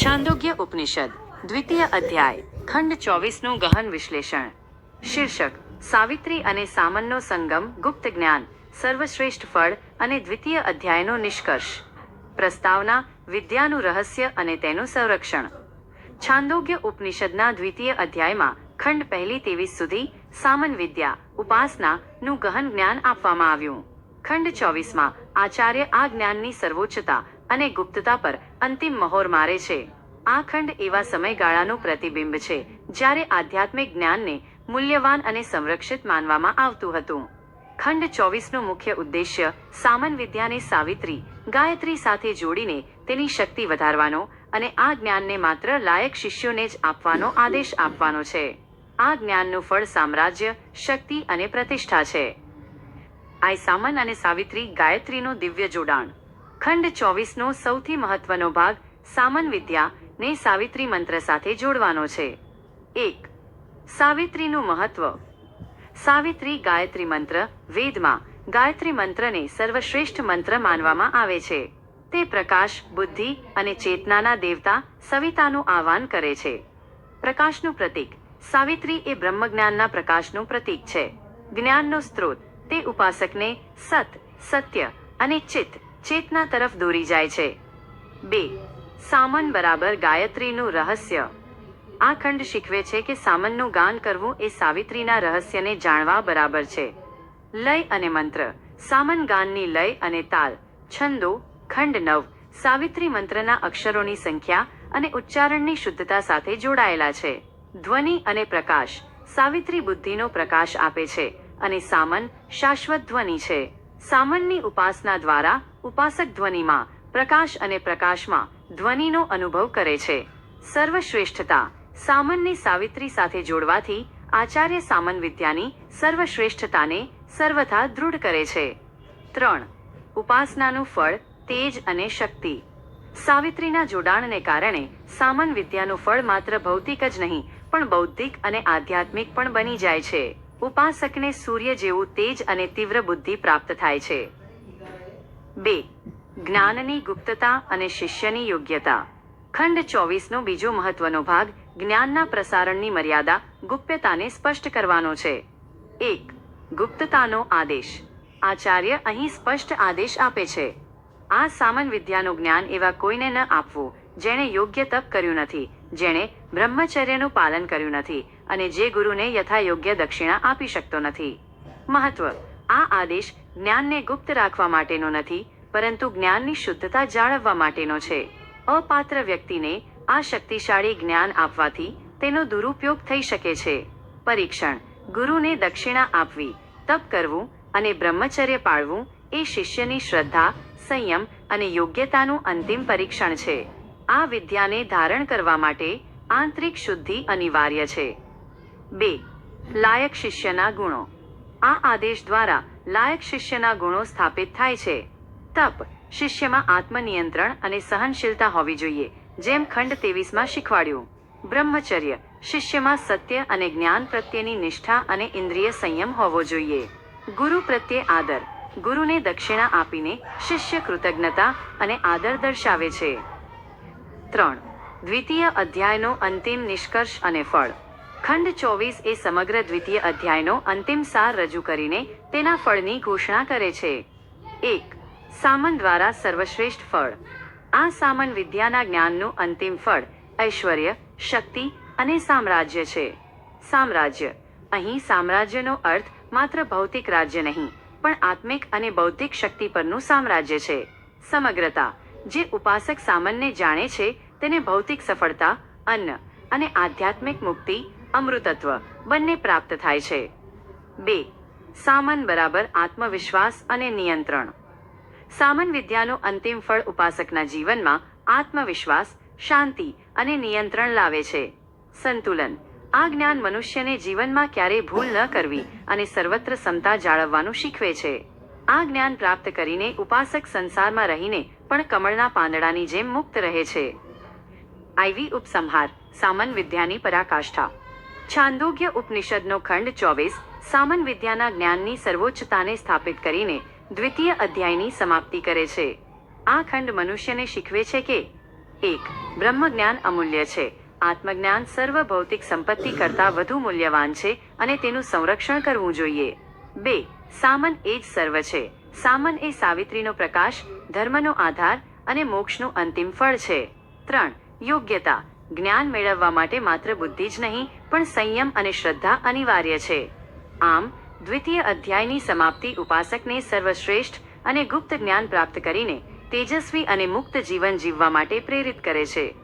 છાંદોગ્ય ઉપનિષદ દ્વિતીય અધ્યાય ખંડ ચોવીસનું ગહન વિશ્લેષણ શીર્ષક સાવિત્રી અને સામનનો સંગમ ગુપ્ત જ્ઞાન સર્વશ્રેષ્ઠ ફળ અને દ્વિતીય અધ્યાયનો નિષ્કર્ષ પ્રસ્તાવના વિદ્યાનું રહસ્ય અને તેનું સંરક્ષણ છાંદોગ્ય ઉપનિષદના દ્વિતીય અધ્યાયમાં ખંડ પહેલી ત્રેવીસ સુધી સામન વિદ્યા ઉપાસના નું ગહન જ્ઞાન આપવામાં આવ્યું ખંડ ચોવીસમાં આચાર્ય આ જ્ઞાનની સર્વોચ્ચતા અને ગુપ્તતા પર અંતિમ મહોર મારે છે. આ ખંડ એવા સમયગાળાનું પ્રતિબિંબ છે, જ્યારે આધ્યાત્મિક જ્ઞાનને મૂલ્યવાન અને સંરક્ષિત માનવામાં આવતું હતું. ખંડ ચોવીસનો મુખ્ય ઉદ્દેશ્ય સામન વિદ્યાને સાવિત્રી, ગાયત્રી સાથે જોડીને તેની શક્તિ વધારવાનો અને આ જ્ઞાનને માત્ર લાયક શિષ્યોને જ આપવાનો આદેશ આપવાનો છે. આ જ્ઞાનનું ફળ સામ્રાજ્ય, શક્તિ અને પ્રતિષ્ઠા છે. આ સામન અને સાવિત્રી ગાયત્રીનું દિવ્ય જોડાણ. ખંડ ચોવીસનો સૌથી મહત્વનો ભાગ સામન વિદ્યા ને સાવિત્રી મંત્ર સાથે જોડવાનો છે. એક, સાવિત્રીનું મહત્વ. સાવિત્રી ગાયત્રી મંત્ર વેદમાં ગાયત્રી મંત્રને સર્વશ્રેષ્ઠ મંત્ર માનવામાં આવે છે. તે પ્રકાશ, બુદ્ધિ અને ચેતનાના દેવતા સવિતાનું આહ્વાન કરે છે. પ્રકાશનું પ્રતીક. સાવિત્રી એ બ્રહ્મજ્ઞાનના પ્રકાશનું પ્રતીક છે. જ્ઞાનનો સ્ત્રોત. તે ઉપાસકને સત, સત્ય અને ચિત્ત ચેતના તરફ દોરી જાય છે. બે, સામન બરાબર ગાયત્રીનું રહસ્ય. આ ખંડ શીખવે છે કે સામનનું ગાન કરવું એ સાવિત્રીના રહસ્યને જાણવા બરાબર છે. લય અને મંત્ર. સામન ગાનની લય અને તાલ, છંદો, ખંડ નવ, સાવિત્રી મંત્રના અક્ષરોની સંખ્યા અને ઉચ્ચારણની શુદ્ધતા સાથે જોડાયેલા છે. ધ્વનિ અને પ્રકાશ. સાવિત્રી બુદ્ધિનો પ્રકાશ આપે છે અને સામન શાશ્વત ધ્વનિ છે. સામનની ઉપાસના દ્વારા ઉપાસક ધ્વનિમાં, પ્રકાશ અને પ્રકાશમાં ધ્વનિનો અનુભવ કરે છે. સર્વશ્રેષ્ઠતા સામનને સાવિત્રી સાથે જોડવાથી આચાર્ય સામન વિદ્યાની સર્વશ્રેષ્ઠતાને સર્વથા દૃઢ કરે છે. ત્રણ, ઉપાસનાનું ફળ, તેજ અને શક્તિ. સાવિત્રીના જોડાણને કારણે સામન વિદ્યાનું ફળ માત્ર ભૌતિક જ નહીં, પણ બૌદ્ધિક અને આધ્યાત્મિક પણ બની જાય છે. ઉપાસકને સૂર્ય જેવું તેજ અને તીવ્ર બુદ્ધિ પ્રાપ્ત થાય છે. બે, જ્ઞાનની ગુપ્તતા અને શિષ્યની યોગ્યતા. ખંડ ચોવીસનો બીજો મહત્વનો ભાગ, જ્ઞાનના પ્રસારણની મર્યાદા ગુપ્યતાને સ્પષ્ટ કરવાનો છે. એક, ગુપ્તતાનો આદેશ. આચાર્ય અહીં સ્પષ્ટ આદેશ આપે છે. આ સામાન વિદ્યાનું જ્ઞાન એવા કોઈને ન આપવું, જેણે યોગ્ય તપ કર્યું નથી, જેણે બ્રહ્મચર્યનું પાલન કર્યું નથી, અને જે ગુરુને યથા યોગ્ય દક્ષિણા આપી શકતો નથી. મહત્વ. આ આદેશ જ્ઞાનને ગુપ્ત રાખવા માટેનો નથી, પરંતુ જ્ઞાનની શુદ્ધતા જાળવવા માટેનો છે. અપાત્ર વ્યક્તિને આ શક્તિશાળી જ્ઞાન આપવાથી તેનો દુરુપયોગ થઈ શકે છે. પરીક્ષણ, ગુરુને દક્ષિણા આપવી, તપ કરવું અને બ્રહ્મચર્ય પાળવું એ શિષ્યની શ્રદ્ધા, સંયમ અને યોગ્યતાનું અંતિમ પરીક્ષણ છે. આ વિદ્યાને ધારણ કરવા માટે આંતરિક શુદ્ધિ અનિવાર્ય છે. બે, લાયક શિષ્યના ગુણો. આ આદેશ દ્વારા લાયક શિષ્યના ગુણો સ્થાપિત થાય છે. તપ શિષ્યમાં આત્મનિયંત્રણ અને સહનશીલતા હોવી જોઈએ, જેમ ખંડ તેવીસમાં શીખવાડ્યું. બ્રહ્મચર્ય શિષ્યમાં સત્ય અને જ્ઞાન પ્રત્યેની નિષ્ઠા અને ઇન્દ્રિય સંયમ હોવો જોઈએ. ગુરુ પ્રત્યે આદર. ગુરુને દક્ષિણા આપીને શિષ્ય કૃતજ્ઞતા અને આદર દર્શાવે છે. ત્રણ. દ્વિતીય અધ્યાયનો અંતિમ નિષ્કર્ષ અને ફળ. ખંડ ચોવીસ એ સમગ્ર દ્વિતીય અધ્યાયનો અંતિમ સાર રજૂ કરીને તેના ફળની ઘોષણા કરે છે. એક, સામન દ્વારા સર્વશ્રેષ્ઠ ફળ. આ સામન વિદ્યાના જ્ઞાનનું અંતિમ ફળ, ઐશ્વર્ય, શક્તિ અને સામ્રાજ્ય છે. સામ્રાજ્ય. અહીં સામ્રાજ્યનો અર્થ માત્ર ભૌતિક રાજ્ય નહીં, પણ આત્મિક અને બૌદ્ધિક શક્તિ પરનું સામ્રાજ્ય છે. સમગ્રતા, જે ઉપાસક સામનને જાણે છે, તેને ભૌતિક સફળતા, અન્ન અને આધ્યાત્મિક મુક્તિ અમૃતત્વ બંને પ્રાપ્ત થાય છે. બે, સામન બરાબર આત્મવિશ્વાસ અને નિયંત્રણ. સામન વિદ્યાનું અંતિમ ફળ ઉપાસકના જીવનમાં આત્મવિશ્વાસ, શાંતિ અને નિયંત્રણ લાવે છે. સંતુલન. આ જ્ઞાન મનુષ્યને જીવનમાં ક્યારેય ભૂલ ન કરવી અને સર્વત્ર સમતા જાળવવાનું શીખવે છે. આ જ્ઞાન પ્રાપ્ત કરીને ઉપાસક સંસારમાં રહીને પણ કમળના પાંદડાની જેમ મુક્ત રહે છે. આઈવી ઉપસંહાર, સામન વિદ્યાની પરાકાષ્ઠા. છાંદોગ્ય ઉપનિષદનો ખંડ ચોવીસ, સામન વિદ્યાના જ્ઞાનની સર્વોચ્ચતાને સ્થાપિત કરીને દ્વિતીય અધ્યાયની સમાપ્તિ કરે છે. આ ખંડ મનુષ્યને શીખવે છે કે, એક, બ્રહ્મજ્ઞાન અમૂલ્ય છે. આત્મજ્ઞાન સર્વ ભૌતિક સંપત્તિ કરતાં વધુ મૂલ્યવાન છે અને તેનું સંરક્ષણ કરવું જોઈએ. બે, સામન એ જ સર્વ છે. સામન એ સાવિત્રીનો પ્રકાશ, ધર્મનો આધાર અને મોક્ષનું અંતિમ ફળ છે. ત્રણ, યોગ્યતા. જ્ઞાન મેળવવા માટે માત્ર બુદ્ધિ જ નહીં, પણ સંયમ અને શ્રદ્ધા અનિવાર્ય છે. આમ, દ્વિતીય અધ્યાયની સમાપ્તિ ઉપાસકને સર્વશ્રેષ્ઠ અને ગુપ્ત જ્ઞાન પ્રાપ્ત કરીને તેજસ્વી અને મુક્ત જીવન જીવવા માટે પ્રેરિત કરે છે.